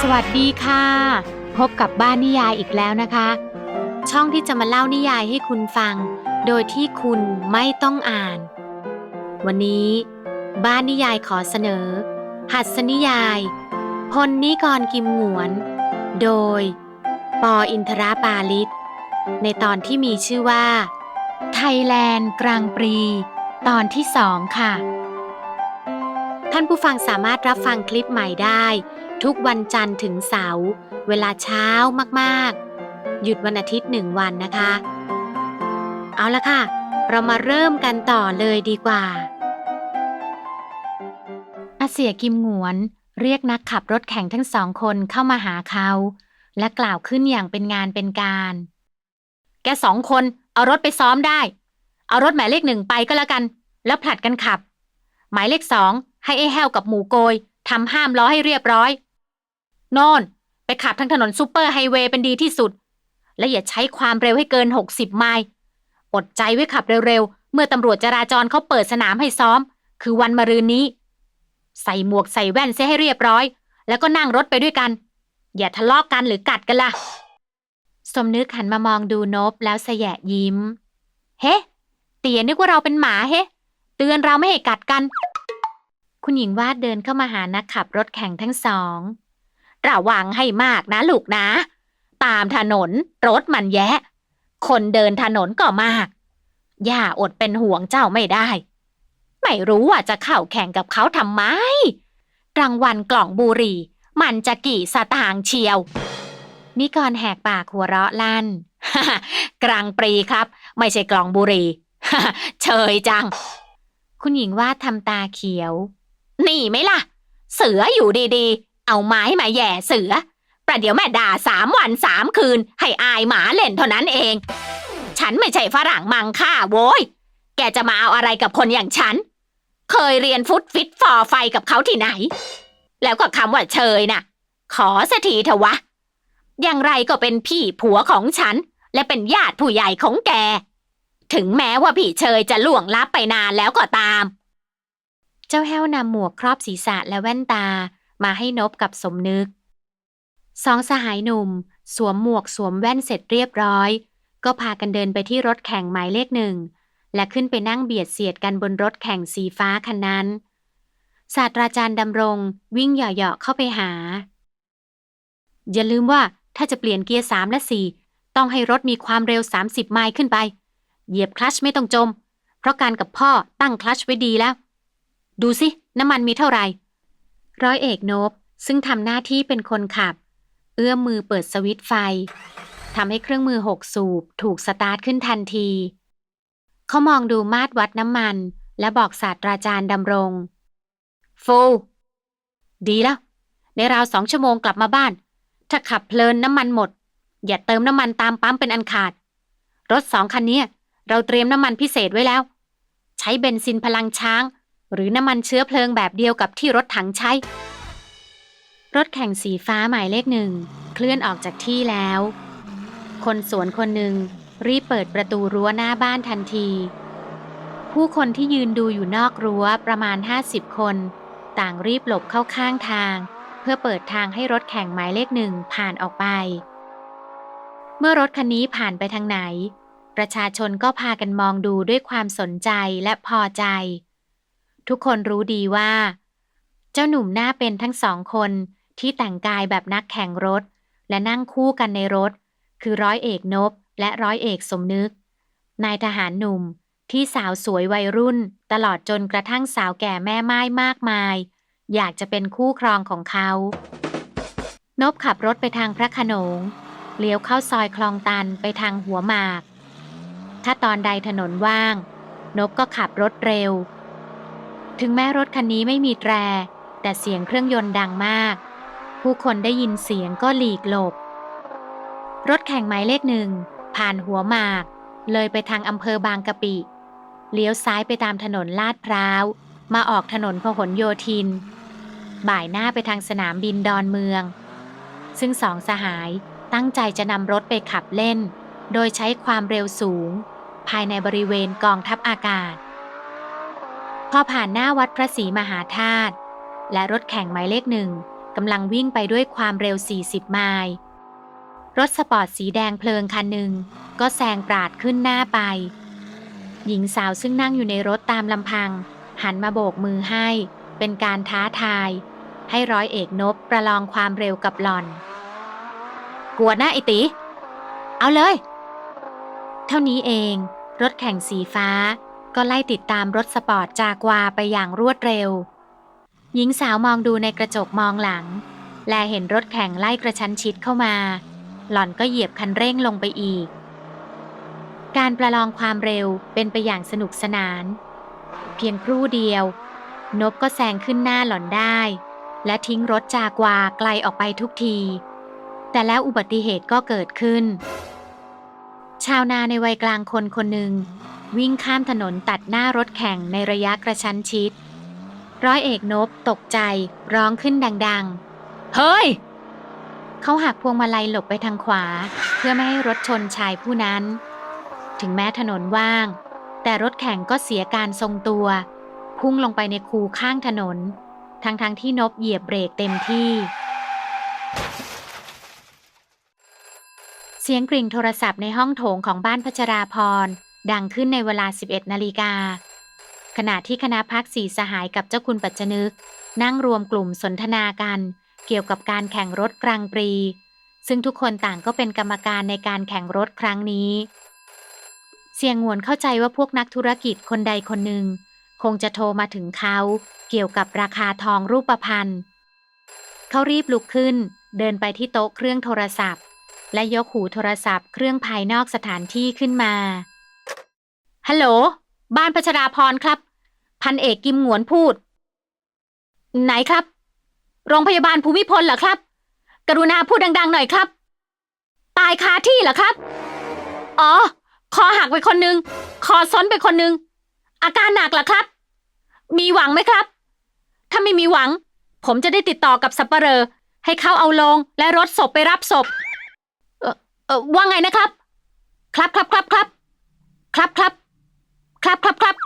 สวัสดีค่ะ พบกับบ้านนิยายอีกแล้วนะคะ ช่องที่จะมาเล่านิยายให้คุณฟัง โดยที่คุณไม่ต้องอ่าน วันนี้บ้านนิยายขอเสนอ หัสนิยาย พลนิกรกิมหงวน โดย ปออินทราปาลิศในตอนที่มีชื่อว่า ไทยแลนด์กลางปรี ตอนที่สองค่ะ ท่านผู้ฟังสามารถรับฟังคลิปใหม่ได้ ทุกวันจันทร์ถึงเสาร์เวลาเช้ามากๆ หยุดวันอาทิตย์หนึ่งวันนะคะ เอาละค่ะ เรามาเริ่มกันต่อเลยดีกว่าอาเสียกิมหงวน เรียกนักขับรถแข่งทั้งสองคนเข้ามาหาเขา และกล่าวขึ้นอย่างเป็นงานเป็นการ แกสองคนเอารถไปซ้อมได้ เอารถหมายเลขหนึ่งไปก็แล้วกัน แล้วผลัดกันขับ หมายเลขสอง ให้ไอ้แห้วกับหมูโกยทำห้ามล้อให้เรียบร้อย โนอนไปขับทั้งถนนซูเปอร์ไฮเวย์เป็นดีที่สุด และอย่าใช้ความเร็วให้เกิน 60 ไมล์อดใจไว้ขับเร็วๆ เมื่อตำรวจจราจรเขาเปิดสนามให้ซ้อม คือวันมะรืนนี้ ใส่หมวกใส่แว่นเสียให้เรียบร้อย แล้วก็นั่งรถไปด้วยกัน อย่าทะเลาะกกันหรือกัดกันล่ะ สมนึกหันมามองดูนบแล้วแสยะยิ้ม เฮ้ เตี๋ยนึกว่าเราเป็นหมาเฮ้ เตือนเราไม่ให้กัดกัน คุณหญิงวาดเดินเข้ามาหานักขับรถแข่งทั้งสอง ระวังให้มากนะลูกนะ ตามถนนรถมันแยะ คนเดินถนนก็มาก ย่าอดเป็นห่วงเจ้าไม่ได้ ไม่รู้ว่าจะเข้าแข่งกับเขาทำไม รางวัลกล่องบุรี มันจะกี่สตางค์เชียว นิกรแหกปากหัวเราะลั่น กลางปรีครับ ไม่ใช่กล่องบุรี เชยจัง คุณหญิงวาดทำตาเขียว นี่ไหมล่ะ เสืออยู่ดีๆ เอาไม้มาแย่เสือ ประเดี๋ยวแม่ด่าสามวันสามคืน ให้อายหมาเล่นเท่านั้นเอง ฉันไม่ใช่ฝรั่งมังค่าโว้ย แกจะมาเอาอะไรกับคนอย่างฉัน เคยเรียนฟุตฟิตฟอร์ไฟกับเขาที่ไหน แล้วก็คำว่าเชยน่ะ ขอสักทีเถอะวะ อย่างไรก็เป็นพี่ผัวของฉัน และเป็นญาติผู้ใหญ่ของแก ถึงแม้ว่าพี่เชยจะล่วงลับไปนานแล้วก็ตาม จ้าแห้วนำหมวกครอบศีรษะและแว่นตามาให้นบกับสมนึก สองสหายหนุ่ม สวมหมวกสวมแว่นเสร็จเรียบร้อย ก็พากันเดินไปที่รถแข่งหมายเลขหนึ่ง และขึ้นไปนั่งเบียดเสียดกันบนรถแข่งสีฟ้าคันนั้น ศาสตราจารย์ดำรงวิ่งเหยาะๆเข้าไปหา อย่าลืมว่าถ้าจะเปลี่ยนเกียร์สามและสี่ต้องให้รถมีความเร็ว 30 ไมล์ขึ้นไป เหยียบคลัชไม่ต้องจม เพราะการกับพ่อตั้งคลัชไว้ดีแล้ว ดูสิ น้ำมันมีเท่าไหร่ ร้อยเอกนบ ซึ่งทำหน้าที่เป็นคนขับ เอื้อมมือเปิดสวิตช์ไฟทำให้เครื่องมือหกสูบถูกสตาร์ทขึ้นทันที เขามองดูมาตรวัดน้ำมัน และบอกศาสตราจารย์ดำรง ฟูดีแล้ว ในราวสองชั่วโมงกลับมาบ้าน ถ้าขับเพลินน้ำมันหมด อย่าเติมน้ำมันตามปั๊มเป็นอันขาด รถสองคันนี้เราเตรียมน้ำมันพิเศษไว้แล้ว ใช้เบนซินพลังช้าง หรือน้ำมันเชื้อเพลิงแบบเดียวกับที่รถถังใช้ รถแข่งสีฟ้าหมายเลขหนึ่ง เคลื่อนออกจากที่แล้ว คนสวนคนหนึ่ง รีบเปิดประตูรั้วหน้าบ้านทันที ผู้คนที่ยืนดูอยู่นอกรั้วประมาณ 50 คน ต่างรีบหลบเข้าข้างทาง เพื่อเปิดทางให้รถแข่งหมายเลขหนึ่งผ่านออกไป เมื่อรถคันนี้ผ่านไปทางไหน ประชาชนก็พากันมองดูด้วยความสนใจและพอใจ ทุกคนรู้ดีว่า เจ้าหนุ่มหน้าเป็นทั้งสองคนที่แต่งกายแบบนักแข่งรถ และนั่งคู่กันในรถ คือร้อยเอกนบและร้อยเอกสมนึก นายทหารหนุ่มที่สาวสวยวัยรุ่น ตลอดจนกระทั่งสาวแก่แม่ไม้มากมาย อยากจะเป็นคู่ครองของเขา นบขับรถไปทางพระขนงเลี้ยวเข้าซอยคลองตันไปทางหัวหมาก ถ้าตอนใดถนนว่าง นบก็ขับรถเร็ว ถึงแม้รถคันนี้ไม่มีแตร แต่เสียงเครื่องยนต์ดังมาก ผู้คนได้ยินเสียงก็หลีกหลบ รถแข่งหมายเลขหนึ่ง ผ่านหัวหมาก เลยไปทางอำเภอบางกะปิ เลี้ยวซ้ายไปตามถนนลาดพร้าว มาออกถนนพหลโยธิน บ่ายหน้าไปทางสนามบินดอนเมือง ซึ่งสองสหายตั้งใจจะนำรถไปขับเล่น โดยใช้ความเร็วสูง ภายในบริเวณกองทัพอากาศ อผ่านหน้าวัดพระศรีมหาธาตุและรถแข่งหมายเลขหนึ่งกำลังวิ่งไปด้วยความเร็ว 40 ไมล์รถสปอร์ตสีแดงเพลิงคันหนึ่งก็แซงปราดขึ้นหน้าไป หญิงสาวซึ่งนั่งอยู่ในรถตามลำพัง หันมาโบกมือให้ เป็นการท้าทาย ให้ร้อยเอกนบประลองความเร็วกับหล่อน กลัวดนะไอติ เอาเลย เท่านี้เอง รถแข่งสีฟ้า ก็ไล่ติดตามรถสปอร์ตจากวาไปอย่างรวดเร็ว หญิงสาวมองดูในกระจกมองหลัง และเห็นรถแข่งไล่กระชั้นชิดเข้ามา หล่อนก็เหยียบคันเร่งลงไปอีก การประลองความเร็วเป็นไปอย่างสนุกสนาน เพียงครู่เดียว นบก็แซงขึ้นหน้าหล่อนได้ และทิ้งรถจากวาไกลออกไปทุกที แต่แล้วอุบัติเหตุก็เกิดขึ้น ชาวนาในวัยกลางคนคนหนึ่ง วิ่งข้ามถนนตัดหน้ารถแข่งในระยะกระชั้นชิด ร้อยเอกนบตกใจร้องขึ้นดังๆ เฮ้ย เขาหักพวงมาลัยหลบไปทางขวา เพื่อไม่ให้รถชนชายผู้นั้น ถึงแม้ถนนว่าง แต่รถแข่งก็เสียการทรงตัว พุ่งลงไปในคูข้างถนน ทั้งๆทที่นบเหยียบเบรกเต็มที่เสียงกริ่งโทรศัพท์ในห้องโถงของบ้านพัชราพร ดังขึ้นในเวลา 11 นาฬิกา ขณะที่คณะพักสีสหายกับเจ้าคุณปัจจนึก นั่งรวมกลุ่มสนทนากัน เกี่ยวกับการแข่งรถกลางปรี ซึ่งทุกคนต่างก็เป็นกรรมการในการแข่งรถครั้งนี้ เสียงหวนเข้าใจว่าพวกนักธุรกิจคนใดคนหนึ่ง คงจะโทรมาถึงเขา เกี่ยวกับราคาทองรูปพรรณเขารีบลุกขึ้น เดินไปที่โต๊ะเครื่องโทรศัพท์ และยกหูโทรศัพท์เครื่องภายนอกสถานที่ขึ้นมา ฮัลโหล บ้านพัชราพรครับ พันเอกกิมหงวนพูด ไหนครับ โรงพยาบาลภูมิพลเหรอครับ กรุณาพูดดัง ๆ หน่อยครับ ตายคาที่เหรอครับ อ๋อ คอหักไปคนนึง คอซ้นไปคนนึง อาการหนักเหรอครับ มีหวังไหมครับ ถ้าไม่มีหวัง ผมจะได้ติดต่อกับสัปเหร่อให้เขาเอาลงและรถศพไปรับศพ เออเออว่าไงนะครับ ครับครับครับครับ ครับครับ ครับครับครับ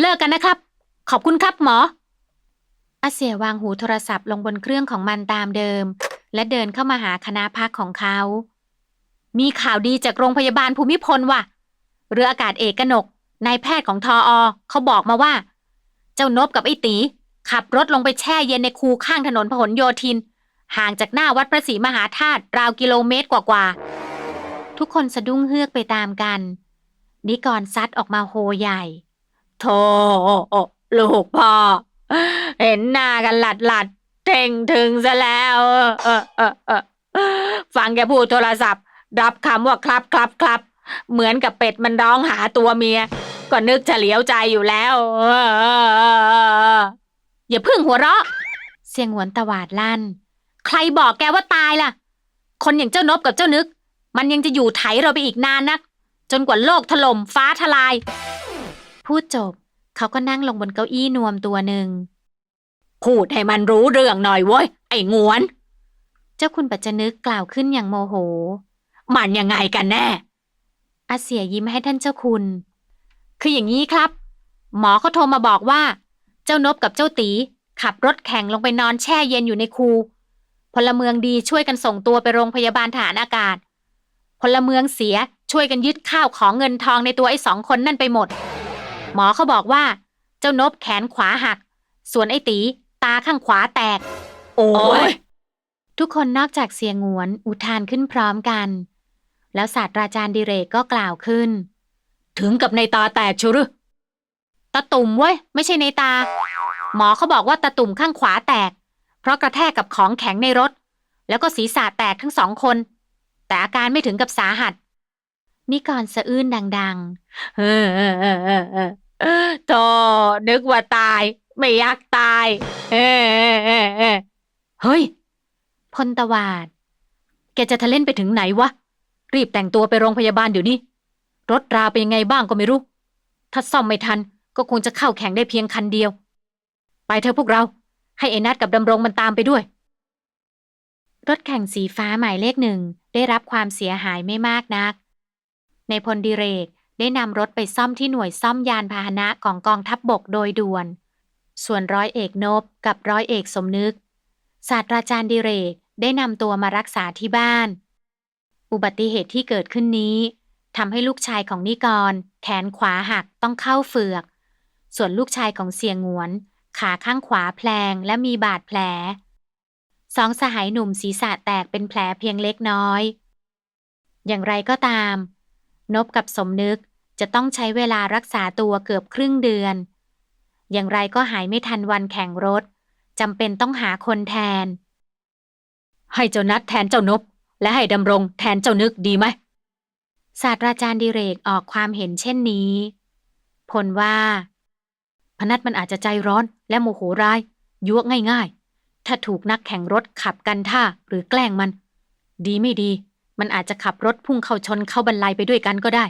เลิกกันนะครับ ขอบคุณครับหมอ อาเสียวางหูโทรศัพท์ลงบนเครื่องของมันตามเดิม และเดินเข้ามาหาคณะพักของเขา มีข่าวดีจากโรงพยาบาลภูมิพลว่ะ เรืออากาศเอกกนก นายแพทย์ของทออเขาบอกมาว่า เจ้านบกับไอ้ตี ขับรถลงไปแช่เย็นในคูข้างถนนพหลโยธิน ห่างจากหน้าวัดพระศรีมหาธาตุราวกิโลเมตรกว่าๆทุกคนสะดุ้งเฮือกไปตามกัน นิกรซัดออกมาโฮใหญ่ โธ่ลูกพ่อ เห็นหน้ากันหลัดหลัดๆเท่งถึงซะแล้ว เออเออเออฟังแกพูดโทรศัพท์ รับคำว่าครับครับครับเหมือนกับเป็ดมันร้องหาตัวเมีย ก็นึกเฉลียวใจอยู่แล้วเออเออเออเอออย่าพึ่งหัวเราะ เสียงหวนตวาดลั่น ใครบอกแกว่าตายล่ะ คนอย่างเจ้านบกับเจ้านึก มันยังจะอยู่ไถเราไปอีกนานนัก จนกว่าโลกถล่มฟ้าทลาย พูดจบ เขาก็นั่งลงบนเก้าอี้นวมตัวหนึ่งพูดให้มันรู้เรื่องหน่อยเว้ย ไอ้งวน เจ้าคุณปัจจนึกกล่าวขึ้นอย่างโมโห มันยังไงกันแน่ อาเสียยิ้มให้ท่านเจ้าคุณ คืออย่างนี้ครับ หมอเขาโทรมาบอกว่า เจ้านบกับเจ้าตี ขับรถแข่งลงไปนอนแช่เย็นอยู่ในคู พลเมืองดีช่วยกันส่งตัวไปโรงพยาบาลฐานอากาศ พลเมืองเสีย ช่วยกันยึดข้าวของเงินทองในตัวไอ้สองคนนั่นไปหมด หมอเขาบอกว่า เจ้านบแขนขวาหัก ส่วนไอ้ตี ตาข้างขวาแตก โอ้ยทุกคนนอกจากเสียงหวนอุทานขึ้นพร้อมกัน แล้วศาสตราจารย์ดิเรกก็กล่าวขึ้น ถึงกับในตาแตกชัวหรือตาตุ่มเว้ย ไม่ใช่ในตา หมอเขาบอกว่าตาตุ่มข้างขวาแตก เพราะกระแทกกับของแข็งในรถ แล้วก็ศีรษะแตกทั้งสองคน แต่อาการไม่ถึงกับสาหัส นิกรสะอื้นดังๆเออเออเออเออเออโธ่นึกว่าตาย ไม่อยากตาย เออเออเออเออเฮ้ย พลตวาด แกจะทะเล่นไปถึงไหนวะ รีบแต่งตัวไปโรงพยาบาลเดี๋ยวนี้ รถราเป็นยังไงบ้างก็ไม่รู้ ถ้าซ่อมไม่ทันก็คงจะเข้าแข่งได้เพียงคันเดียว ไปเถอะพวกเรา ให้ไอ้นัดกับดำรงมันตามไปด้วย รถแข่งสีฟ้าหมายเลขหนึ่งได้รับความเสียหายไม่มากนัก ในพลดิเรกได้นำรถไปซ่อมที่หน่วยซ่อมยานพาหนะของกองทัพบบกโดยด่วน ส่วนร้อยเอกนบกับร้อยเอกสมนึก ศาสตราจารย์ดิเรกได้นำตัวมารักษาที่บ้าน อุบัติเหตุที่เกิดขึ้นนี้ทำให้ลูกชายของนิกร แขนขวาหักต้องเข้าเฟือก ส่วนลูกชายของเสียงหวน ขาข้างขวาแพลงและมีบาดแผล สองสหายหนุ่มศีรษะแตกเป็นแผลเพียงเล็กน้อย อย่างไรก็ตาม นบกับสมนึกจะต้องใช้เวลารักษาตัวเกือบครึ่งเดือน อย่างไรก็หายไม่ทันวันแข่งรถจำเป็นต้องหาคนแทน ให้เจ้านัดแทนเจ้านบ และให้ดำรงแทนเจ้านึกดีไหมศาสตราจารย์ดิเรกออกความเห็นเช่นนี้ ผลว่า พนัทมันอาจจะใจร้อนและโมโหร้ายยั่วง่าย ๆ ถ้าถูกนักแข่งรถขับกันท่าหรือแกล้งมัน ดีไม่ดี มันอาจจะขับรถพุ่งเข้าชนเข้าบรรลัยไปด้วยกันก็ได้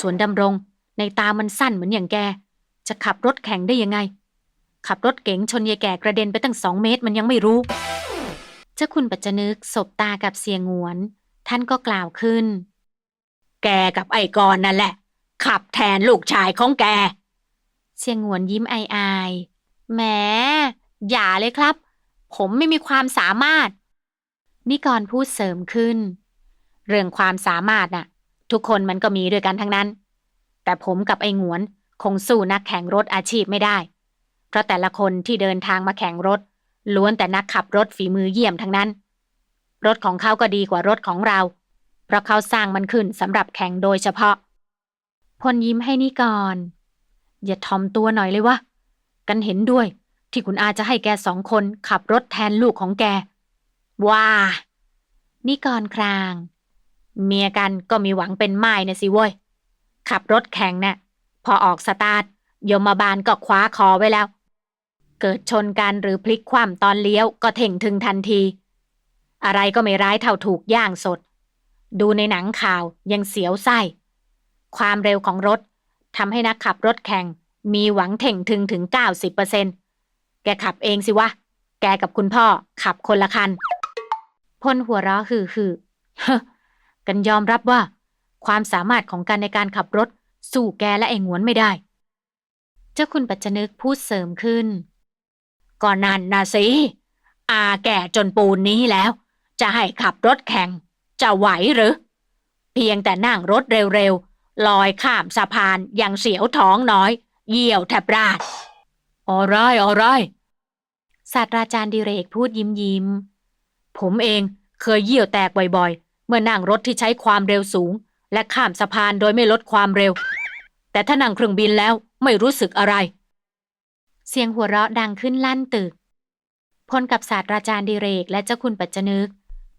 ส่วนดำรง ในตามันสั้นเหมือนอย่างแก จะขับรถแข่งได้ยังไง ขับรถเก๋งชนยายแก่กระเด็นไปตั้งสองเมตรมันยังไม่รู้ เจ้าคุณปัจจนึกสบตากับเสียงวน ท่านก็กล่าวขึ้น แกกับไอ้กรนั่นแหละ ขับแทนลูกชายของแก เสียงวนยิ้มอายๆแหมอย่าเลยครับ ผมไม่มีความสามารถนิกรพูดเสริมขึ้น เรื่องความสามารถน่ะ ทุกคนมันก็มีด้วยกันทั้งนั้น แต่ผมกับไอ้งวนคงสู้นักแข่งรถอาชีพไม่ได้ เพราะแต่ละคนที่เดินทางมาแข่งรถ ล้วนแต่นักขับรถฝีมือเยี่ยมทั้งนั้น รถของเขาก็ดีกว่ารถของเรา เพราะเขาสร้างมันขึ้นสำหรับแข่งโดยเฉพาะ พลยิ้มให้นิกรอย่าทอมตัวหน่อยเลยวะ กันเห็นด้วย ที่คุณอาจะให้แกสองคนขับรถแทนลูกของแก ว้านิกรคราง เมียกันก็มีหวังเป็นไม้นะสิเว้ย ขับรถแข่งน่ะพอออกสตาร์ทยมบาลก็คว้าคอไว้แล้ว เกิดชนกันหรือพลิกคว่ำตอนเลี้ยวก็เถ่งถึงทันที อะไรก็ไม่ร้ายเท่าถูกย่างสด ดูในหนังข่าวยังเสียวไส้ ความเร็วของรถทำให้นักขับรถแข่ง มีหวังเถ่งถึงถึง 90%แกขับเองสิวะ แกกับคุณพ่อขับคนละคัน พลหัวเราะฮือฮือ กันยอมรับว่า ความสามารถของการในการขับรถ สู้แกและไอ้หงวนไม่ได้ เจ้าคุณปัจจนึกพูดเสริมขึ้นก่อนนั้นนะสิอาแก่จนปูนนี้แล้ว จะให้ขับรถแข่ง จะไหวหรือ เพียงแต่นั่งรถเร็วๆ ลอยข้ามสะพานยังเสียวท้องน้อย เยี่ยวแทบราดออไรออไรศาสตราจารย์ดิเรกพูดยิ้มยิ้ม ผมเองเคยเยี่ยวแตกบ่อยๆ เมื่อนั่งรถที่ใช้ความเร็วสูง และข้ามสะพานโดยไม่ลดความเร็ว แต่ถ้านั่งเครื่องบินแล้วไม่รู้สึกอะไร เสียงหัวเราะดังขึ้นลั่นตึก พลกับศาสตราจารย์ดิเรกและเจ้าคุณปัจจนึก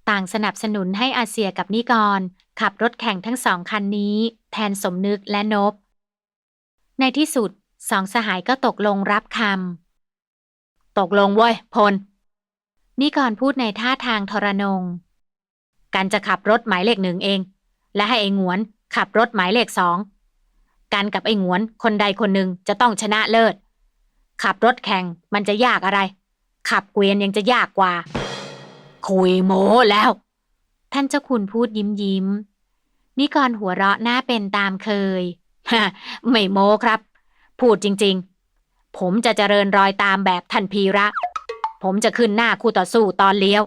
ต่างสนับสนุนให้อาเซียกับนิกร ขับรถแข่งทั้งสองคันนี้ แทนสมนึกและนบ ในที่สุดสองสหายก็ตกลงรับคำ ตกลงเว้ยพลนิกรพูดในท่าทางทรนง กันจะขับรถหมายเลขหนึ่งเอง และให้ไอ้งวน ขับรถหมายเลขสองกันกับไอ้งวนคนใดคนหนึ่งจะต้องชนะเลิศ ขับรถแข่งมันจะยากอะไร ขับเกวียนยังจะยากกว่า คุยโม้แล้ว ท่านเจ้าคุณพูดยิ้มยิ้มนิกรหัวเราะหน้าเป็นตามเคยฮไม่โม้ครับ พูดจริง ๆ ผมจะเจริญรอยตามแบบท่านพีระ ผมจะขึ้นหน้าคู่ต่อสู้ตอนเลี้ยว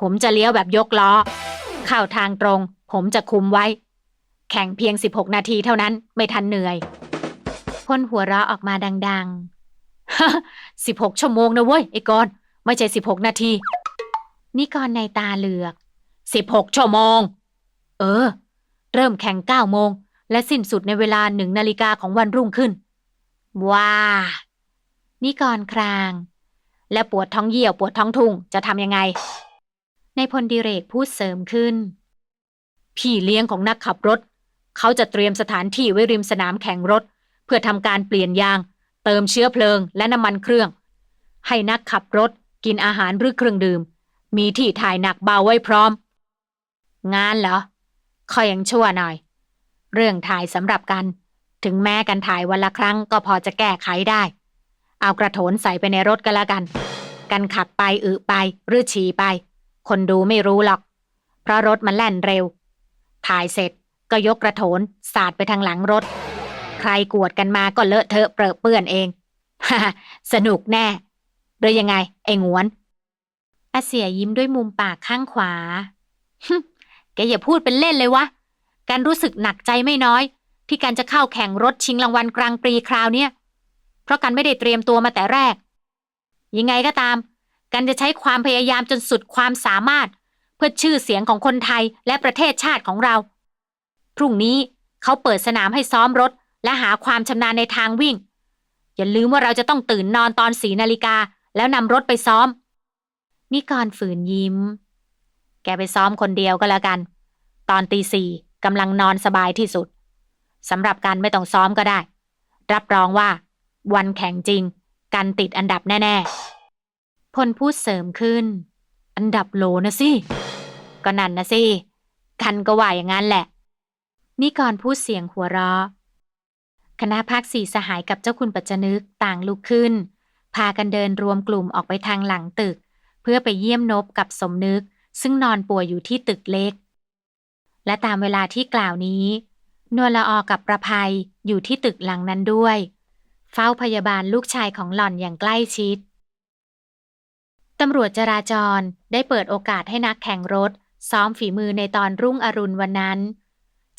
ผมจะเลี้ยวแบบยกล้อ เข้าทางตรง ผมจะคุมไว้ แข่งเพียง 16 นาทีเท่านั้นไม่ทันเหนื่อยพ่นหัวเราะออกมาดังๆฮะ16ชั่วโมงนะเว้ยไอ้กอนไม่ใช่16นาทีนิกรในตาเหลือก16ชั่วโมง เออ เริ่มแข่ง9โมง และสิ้นสุดในเวลาหนึ่งนาฬิกาของวันรุ่งขึ้น ว้านิกรคราง และปวดท้องเยี่ยวปวดท้องทุ่งจะทำยังไง ในพลดิเรกพูดเสริมขึ้น พี่เลี้ยงของนักขับรถ เขาจะเตรียมสถานที่ไว้ริมสนามแข่งรถ เพื่อทำการเปลี่ยนยาง เติมเชื้อเพลิงและน้ำมันเครื่อง ให้นักขับรถกินอาหารหรือเครื่องดื่ม มีที่ถ่ายหนักเบาไว้พร้อม งานเหรอคอยยังชั่วหน่อย เรื่องถ่ายสำหรับกัน ถึงแม้กันถ่ายวันละครั้งก็พอจะแก้ไขได้ เอากระโถนใส่ไปในรถก็แล้วกัน กันขับไปอึไปหรือฉี่ไป คนดูไม่รู้หรอก เพราะรถมันแล่นเร็ว ถ่ายเสร็จก็ยกกระโถนสาดไปทางหลังรถ ใครกวดกันมาก็เลอะเทอะเปรอะเปื้อนเองฮ่าสนุกแน่หรือยังไง ไอ้งวนอาเสียยิ้มด้วยมุมปากข้างขวาฮึแกอย่าพูดเป็นเล่นเลยวะ การรู้สึกหนักใจไม่น้อย ที่การจะเข้าแข่งรถชิงรางวัลกลางปรีคราวเนี้ยเพราะกันไม่ได้เตรียมตัวมาแต่แรก ยังไงก็ตาม กันจะใช้ความพยายามจนสุดความสามารถ เพื่อชื่อเสียงของคนไทยและประเทศชาติของเรา พรุ่งนี้เขาเปิดสนามให้ซ้อมรถ และหาความชำนาญในทางวิ่ง อย่าลืมว่าเราจะต้องตื่นนอนตอนสีนาฬิกา แล้วนำรถไปซ้อมนี่กรฝืนยิ้ม แกไปซ้อมคนเดียวก็แล้วกัน ตอนตีสี่กำลังนอนสบายที่สุดสำหรับการไม่ต้องซ้อมก็ได้ รับรองว่า วันแข่งจริง กันติดอันดับแน่ ๆ พลพูดเสริมขึ้น อันดับโหลนะสิ ก็นั่นนะสิ กันก็ว่าอย่างนั้นแหละนี่ก่อนพูดเสียงหัวเราะ คณะภาคสี่สหายกับเจ้าคุณปัจจนึกต่างลุกขึ้น พากันเดินรวมกลุ่มออกไปทางหลังตึก เพื่อไปเยี่ยมนบกับสมนึก ซึ่งนอนป่วยอยู่ที่ตึกเล็ก และตามเวลาที่กล่าวนี้นวลละออกับประภัยอยู่ที่ตึกหลังนั้นด้วย เฝ้าพยาบาลลูกชายของหล่อนอย่างใกล้ชิด ตำรวจจราจรได้เปิดโอกาสให้นักแข่งรถ ซ้อมฝีมือในตอนรุ่งอรุณวันนั้น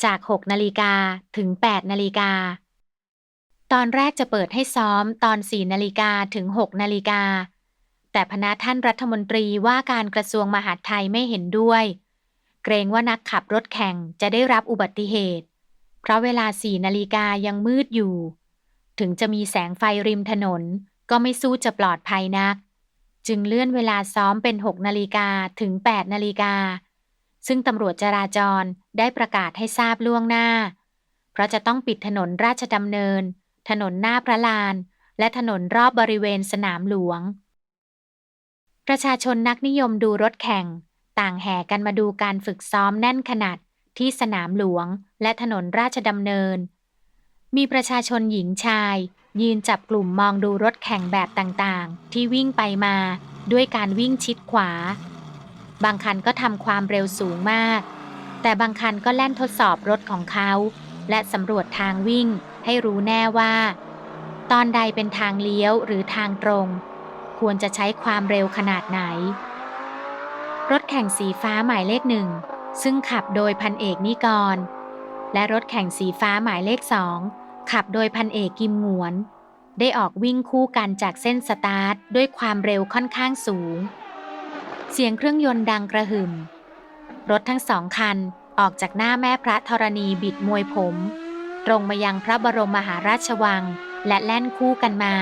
จาก 6 นาฬิกาถึง 8 นาฬิกา ตอนแรกจะเปิดให้ซ้อมตอน 4 นาฬิกาถึง 6 นาฬิกา แต่พนักท่านรัฐมนตรีว่าการกระทรวงมหาดไทยไม่เห็นด้วย เกรงว่านักขับรถแข่งจะได้รับอุบัติเหตุ เพราะเวลา 4 นาฬิกายังมืดอยู่ ถึงจะมีแสงไฟริมถนนก็ไม่สู้จะปลอดภัยนัก จึงเลื่อนเวลาซ้อมเป็น 6 นาฬิกาถึง 8 นาฬิกา ซึ่งตำรวจจราจรได้ประกาศให้ทราบล่วงหน้า เพราะจะต้องปิดถนนราชดำเนิน ถนนหน้าพระลาน และถนนรอบบริเวณสนามหลวง ประชาชนนักนิยมดูรถแข่ง ต่างแห่กันมาดูการฝึกซ้อมแน่นขนาดที่สนามหลวงและถนนราชดำเนิน มีประชาชนหญิงชาย ยืนจับกลุ่มมองดูรถแข่งแบบต่างๆ ที่วิ่งไปมาด้วยการวิ่งชิดขวา บางคันก็ทำความเร็วสูงมาก แต่บางคันก็แล่นทดสอบรถของเขา และสำรวจทางวิ่งให้รู้แน่ว่า ตอนใดเป็นทางเลี้ยวหรือทางตรง ควรจะใช้ความเร็วขนาดไหน รถแข่งสีฟ้าหมายเลขหนึ่งซึ่งขับโดยพันเอกนิกร และรถแข่งสีฟ้าหมายเลขสอง ขับโดยพันเอกกิมหงวน ได้ออกวิ่งคู่กันจากเส้นสตาร์ทด้วยความเร็วค่อนข้างสูง เสียงเครื่องยนต์ดังกระหึ่ม รถทั้งสองคันออกจากหน้าแม่พระธรณีบิดมวยผม ตรงมายังพระบรมมหาราชวังและแล่นคู่กันมา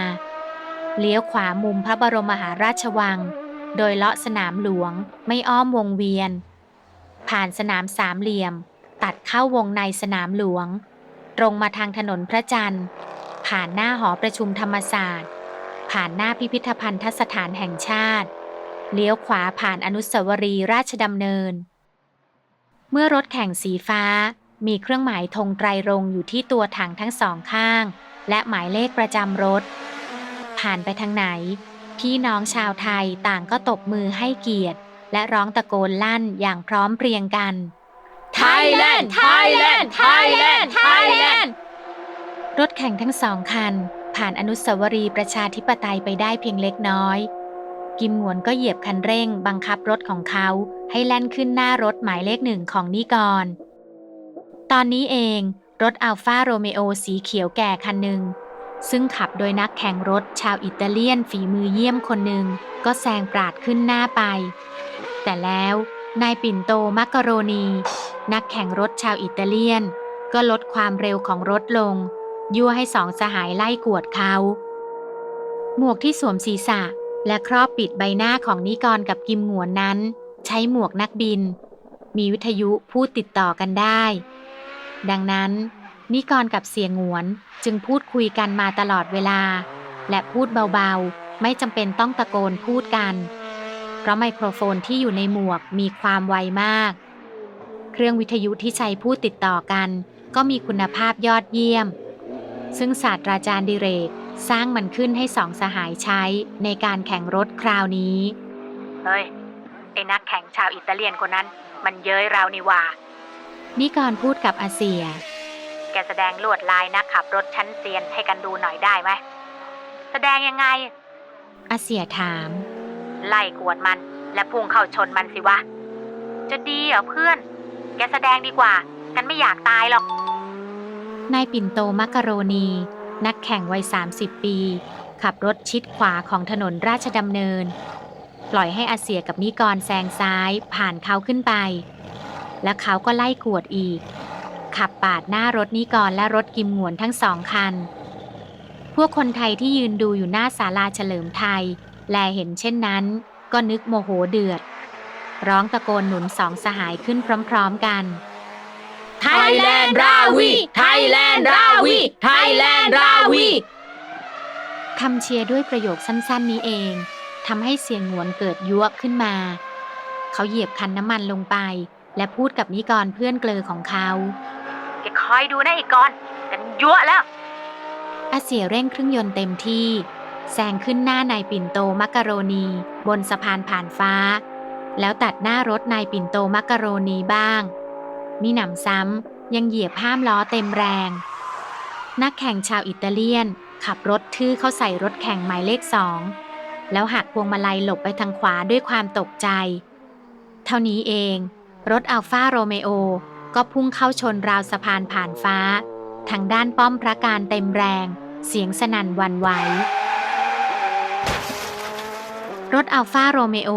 เลี้ยวขวามุมพระบรมมหาราชวัง โดยเลาะสนามหลวงไม่อ้อมวงเวียน ผ่านสนามสามเหลี่ยม ตัดเข้าวงในสนามหลวง ตรงมาทางถนนพระจันทร์ ผ่านหน้าหอประชุมธรรมศาสตร์ ผ่านหน้าพิพิธภัณฑสถานแห่งชาติ เลี้ยวขวาผ่านอนุสาวรีย์ราชดำเนิน เมื่อรถแข่งสีฟ้ามีเครื่องหมายธงไตรรงอยู่ที่ตัวถังทั้งสองข้าง และหมายเลขประจำรถ ผ่านไปทางไหน พี่น้องชาวไทยต่างก็ตบมือให้เกียรติ และร้องตะโกนลั่นอย่างพร้อมเพรียงกัน Thailand Thailand Thailand Thailand รถแข่งทั้งสองคัน ผ่านอนุสาวรีย์ประชาธิปไตยไปได้เพียงเล็กน้อย กิมหงวนก็เหยียบคันเร่ง บังคับรถของเขาให้แล่นขึ้นหน้ารถหมายเลขหนึ่งของนิกร ตอนนี้เองรถอัลฟาโรเมโอสีเขียวแก่คันหนึ่ง ซึ่งขับโดยนักแข่งรถชาวอิตาเลียนฝีมือเยี่ยมคนหนึ่ง ก็แซงปราดขึ้นหน้าไป แต่แล้ว นายปิ่นโตมักกะโรนี นักแข่งรถชาวอิตาเลียน ก็ลดความเร็วของรถลง ยั่วให้สองสหายไล่กวดเขา หมวกที่สวมศีรษะและครอบปิดใบหน้าของนิกรกับกิมหงวนนั้น ใช้หมวกนักบิน มีวิทยุพูดติดต่อกันได้ ดังนั้น นิกรกับเสียงหงวนจึงพูดคุยกันมาตลอดเวลา และพูดเบาๆ ไม่จำเป็นต้องตะโกนพูดกัน เพราะไมโครโฟนที่อยู่ในหมวกมีความไวมาก เครื่องวิทยุที่ใช้พูดติดต่อกัน ก็มีคุณภาพยอดเยี่ยม ซึ่งศาสตราจารย์ดิเรกสร้างมันขึ้นให้สองสหายใช้ในการแข่งรถคราวนี้ เฮ้ย ไอ้นักแข่งชาวอิตาเลียนคนนั้น มันเย้ยเรานี่ว่า นิกรพูดกับอาเซีย แกแสดงลวดลายนักขับรถชั้นเซียนให้กันดูหน่อยได้ไหม แสดงยังไง อาเสียถาม ไล่กวดมัน และพุ่งเข้าชนมันสิวะ จะดีเหรอเพื่อน แกแสดงดีกว่า กันไม่อยากตายหรอก นายปิ่นโตมักกะโรนี นักแข่งวัย 30 ปี ขับรถชิดขวาของถนนราชดำเนิน ปล่อยให้อาเสียกับนิกรแซงซ้ายผ่านเขาขึ้นไป และเขาก็ไล่กวดอีก ขับปาดหน้ารถนิกรและรถกิมหงวนทั้งสองคัน พวกคนไทยที่ยืนดูอยู่หน้าศาลาเฉลิมไทย แลเห็นเช่นนั้น ก็นึกโมโหเดือด ร้องตะโกนหนุนสองสหายขึ้นพร้อมๆกันไทยแลนด์ราวีไทยแลนด์ราวีไทยแลนด์ราวีคำเชียร์ด้วยประโยคสั้นๆ นี้เองทำให้เสียงหงวนเกิดยั่วขึ้นมา เขาเหยียบคันน้ำมันลงไป และพูดกับนิกรเพื่อนเกลอของเขาแกคอยดูนะไอ้กรกันยั่วแล้วอาเสียเร่งเครื่องยนต์เต็มที่ แซงขึ้นหน้านายปิ่นโตมักกะโรนี บนสะพานผ่านฟ้า แล้วตัดหน้ารถนายปิ่นโตมักกะโรนีบ้างมิหนำซ้ำยังเหยียบห้ามล้อเต็มแรง นักแข่งชาวอิตาเลียน ขับรถทื่อเข้าใส่รถแข่งหมายเลขสองแล้วหักพวงมาลัยหลบไปทางขวาด้วยความตกใจ เท่านี้เอง รถอัลฟาโรเมโอก็พุ่งเข้าชนราวสะพานผ่านฟ้า ทางด้านป้อมพระการเต็มแรง เสียงสนั่นวันไหว รถอัลฟาโรเมโอ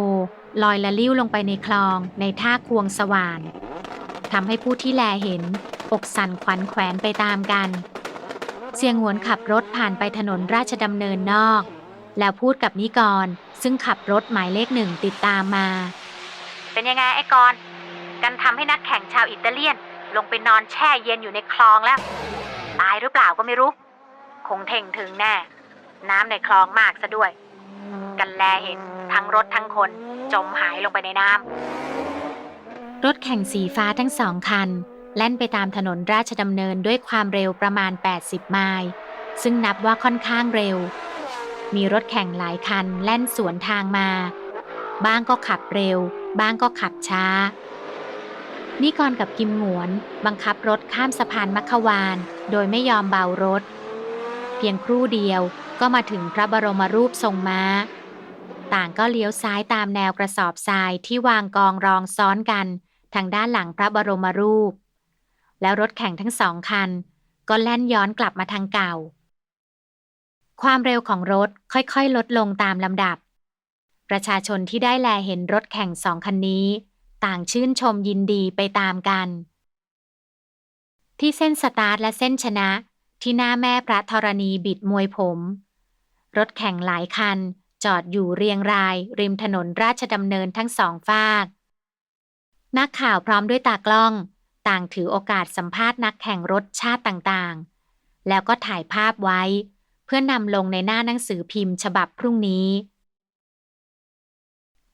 ลอยละลิ้วลงไปในคลองในท่าควงสว่านทำให้ผู้ที่แลเห็น อกสั่นขวัญแขวนไปตามกัน เสียงหวนขับรถผ่านไปถนนราชดำเนินนอก แล้วพูดกับนิกร ซึ่งขับรถหมายเลขหนึ่งติดตามมา เป็นยังไงไอ้กรกันทำให้นักแข่งชาวอิตาเลียน ลงไปนอนแช่เย็นอยู่ในคลองแล้ว ตายหรือเปล่าก็ไม่รู้ คงเท่งถึงแน่ น้ำในคลองมากซะด้วย กันแลเห็นทั้งรถทั้งคนจมหายลงไปในน้ำรถแข่งสีฟ้าทั้งสองคัน แล่นไปตามถนนราชดำเนินด้วยความเร็วประมาณ 80 ไมล์ซึ่งนับว่าค่อนข้างเร็ว มีรถแข่งหลายคันแล่นสวนทางมา บ้างก็ขับเร็ว บ้างก็ขับช้า นิกรกับกิมหงวน บังคับรถข้ามสะพานมัคควาน โดยไม่ยอมเบารถ เพียงครู่เดียว ก็มาถึงพระบรมรูปทรงม้า ต่างก็เลี้ยวซ้ายตามแนวกระสอบทรายที่วางกองรองซ้อนกัน ทางด้านหลังพระบรมรูป แล้วรถแข่งทั้งสองคัน ก็แล่นย้อนกลับมาทางเก่า ความเร็วของรถค่อยๆ ลดลงตามลำดับ ประชาชนที่ได้แลเห็นรถแข่งสองคันนี้ ต่างชื่นชมยินดีไปตามกัน ที่เส้นสตาร์ทและเส้นชนะที่หน้าแม่พระธรณีบิดมวยผม รถแข่งหลายคัน จอดอยู่เรียงราย ริมถนนราชดำเนินทั้งสองฝาก นักข่าวพร้อมด้วยตากล้อง ต่างถือโอกาสสัมภาษณ์นักแข่งรถชาติต่างๆ แล้วก็ถ่ายภาพไว้ เพื่อนำลงในหน้าหนังสือพิมพ์ฉบับพรุ่งนี้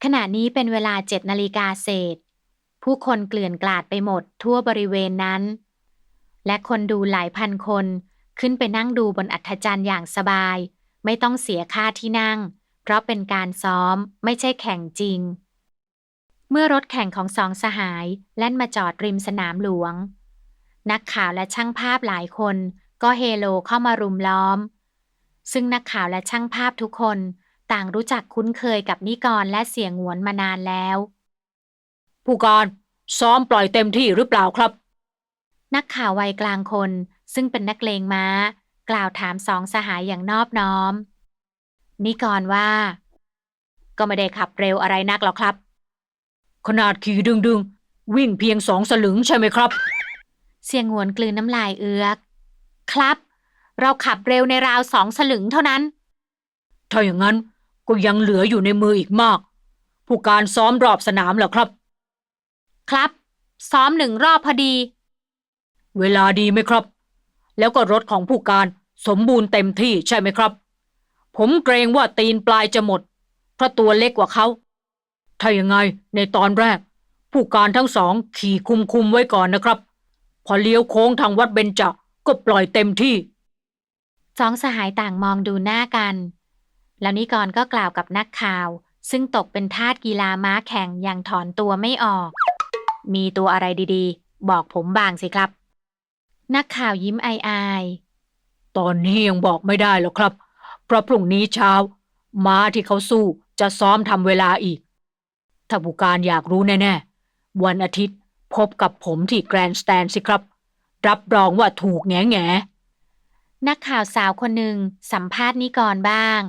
ขณะนี้เป็นเวลาเจ็ดนาฬิกาเศษ ผู้คนเกลื่อนกลาดไปหมดทั่วบริเวณนั้น และคนดูหลายพันคนขึ้นไปนั่งดูบนอัฐจันทร์อย่างสบาย ไม่ต้องเสียค่าที่นั่ง เพราะเป็นการซ้อมไม่ใช่แข่งจริง เมื่อรถแข่งของสองสหายแล่นมาจอดริมสนามหลวง นักข่าวและช่างภาพหลายคนก็เฮโลเข้ามารุมล้อม ซึ่งนักข่าวและช่างภาพทุกคนต่างรู้จักคุ้นเคยกับนิกรและเสียงหวนมานานแล้ว ผู้การซ้อมปล่อยเต็มที่หรือเปล่าครับ นักข่าววัยกลางคนซึ่งเป็นนักเลงม้า กล่าวถามสองสหายอย่างนอบน้อม นิกรว่า ก็ไม่ได้ขับเร็วอะไรนักหรอกครับ ขนาดขี่ดึงดึงวิ่งเพียงสองสลึงใช่ไหมครับ เสียงหวนกลืนน้ำลายเอือก ครับ เราขับเร็วในราวสองสลึงเท่านั้น ถ้าอย่างนั้นก็ยังเหลืออยู่ในมืออีกมาก ผู้การซ้อมรอบสนามเหรอครับ ครับ ซ้อมหนึ่งรอบพอดี เวลาดีไหมครับ แล้วก็รถของผู้การ สมบูรณ์เต็มที่ใช่ไหมครับ ผมเกรงว่าตีนปลายจะหมด เพราะตัวเล็กกว่าเขา ถ้ายังไงในตอนแรก ผู้การทั้งสองขี่คุมคุมไว้ก่อนนะครับ พอเลี้ยวโค้งทางวัดเบญจก็ปล่อยเต็มที่สองสหายต่างมองดูหน้ากัน แล้วนิกรก็กล่าวกับนักข่าว ซึ่งตกเป็นทาสกีฬาม้าแข่งอย่างถอนตัวไม่ออก มีตัวอะไรดีๆ บอกผมบางสิครับ นักข่าวยิ้มอาย ตอนนี้ยังบอกไม่ได้หรอกครับ เพราะพรุ่งนี้เช้า ม้าที่เขาสู้จะซ้อมทำเวลาอีก ถ้าผู้การอยากรู้แน่ ๆ วันอาทิตย์พบกับผมที่แกรนด์สแตนสิครับ รับรองว่าถูกแง่แง่นักข่าวสาวคนหนึ่งสัมภาษณ์นิกรบ้าง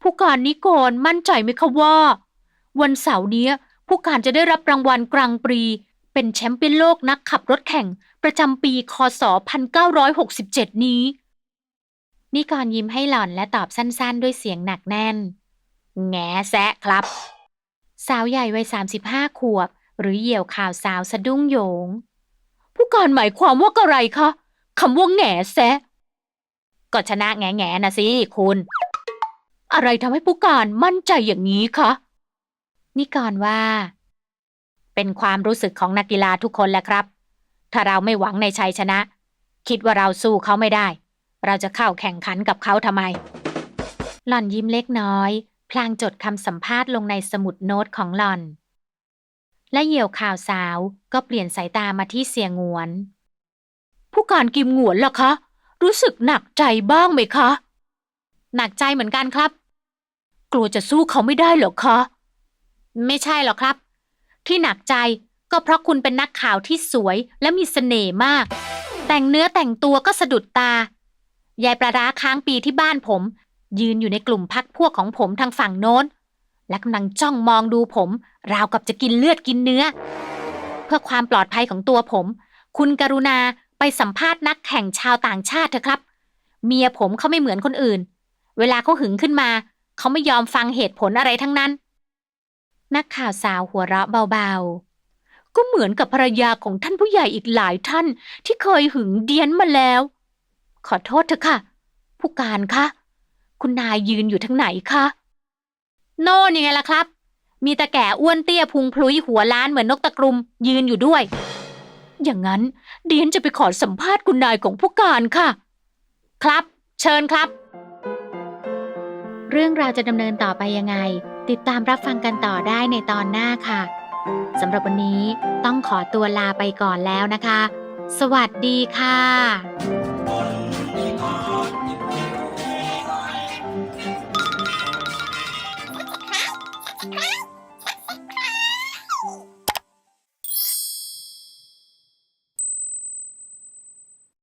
ผู้การนิกรมั่นใจไหมคะว่า วันเสาร์นี้ผู้การจะได้รับรางวัลกลางปรี เป็นแชมป์เปี้ยนโลกนักขับรถแข่ง ประจำปีคศ 1967 นี้ นิกรยิ้มให้หล่อนและตอบสั้นๆ ด้วยเสียงหนักแน่น แง่แซะครับ สาวใหญ่วัย 35 ขวบ หรือเหยี่ยวข่าวสาวสะดุ้งโยง ผู้การหมายความว่าอะไรคะคำว่าแง่แซะก็ชนะแง่แง่นะสิคุณ อะไรทำให้ผู้การมั่นใจอย่างนี้คะนิกรว่า เป็นความรู้สึกของนักกีฬาทุกคนแหละครับ ถ้าเราไม่หวังในชัยชนะ คิดว่าเราสู้เขาไม่ได้ เราจะเข้าแข่งขันกับเขาทำไม หล่อนยิ้มเล็กน้อย พลางจดคำสัมภาษณ์ลงในสมุดโน้ตของหล่อน และเหยี่ยวข่าวสาวก็เปลี่ยนสายตามาที่เสียงวน ผู้การกิมหงวนล่ะคะ รู้สึกหนักใจบ้างไหมคะ หนักใจเหมือนกันครับ กลัวจะสู้เขาไม่ได้เหรอคะ ไม่ใช่หรอกครับ ที่หนักใจ ก็เพราะคุณเป็นนักข่าวที่สวยและมีเสน่ห์มาก แต่งเนื้อแต่งตัวก็สะดุดตา ยายประร้าค้างปีที่บ้านผม ยืนอยู่ในกลุ่มพักพวกของผมทางฝั่งโน้น และกำลังจ้องมองดูผม ราวกับจะกินเลือดกินเนื้อ เพื่อความปลอดภัยของตัวผม คุณกรุณาไปสัมภาษณ์นักแข่งชาวต่างชาติเถอะครับ เมียผมเขาไม่เหมือนคนอื่น เวลาเขาหึงขึ้นมา เขาไม่ยอมฟังเหตุผลอะไรทั้งนั้น นักข่าวสาวหัวเราะเบาๆ ก็เหมือนกับภรรยาของท่านผู้ใหญ่อีกหลายท่าน ที่เคยหึงเดียนมาแล้ว ขอโทษเถอะค่ะ ผู้การคะ คุณนายยืนอยู่ทั้งไหนคะโน่นยังไงล่ะครับ มีตาแก่อ้วนเตี้ยพุงพลุยหัวล้านเหมือนนกตะกรุม ยืนอยู่ด้วย อย่างนั้นเดียนจะไปขอสัมภาษณ์คุณนายของผู้การค่ะ ครับ เชิญครับ เรื่องราวจะดำเนินต่อไปยังไง ติดตามรับฟังกันต่อได้ในตอนหน้าค่ะ สำหรับวันนี้ต้องขอตัวลาไปก่อนแล้วนะคะ สวัสดีค่ะ